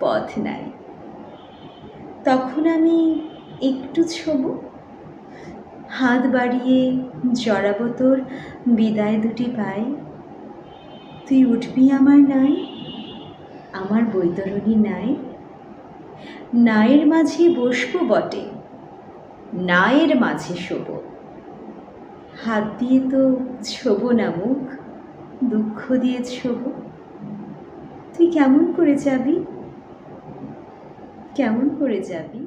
পথ নাই। তখন আমি একটু ছোব। হাত বাড়িয়ে জড়াবো তোর বিদায় দুটি পাই তুই উঠবি আমার নাই, আমার বৈতরণী নাই। নায়ের মাঝে বসবো বটে, নায়ের মাঝে শোব। হাত দিয়ে তো ছোব না মুখ, দুঃখ দিয়ে ছোব। তুই কেমন করে যাবি? কেমন করে যাবি?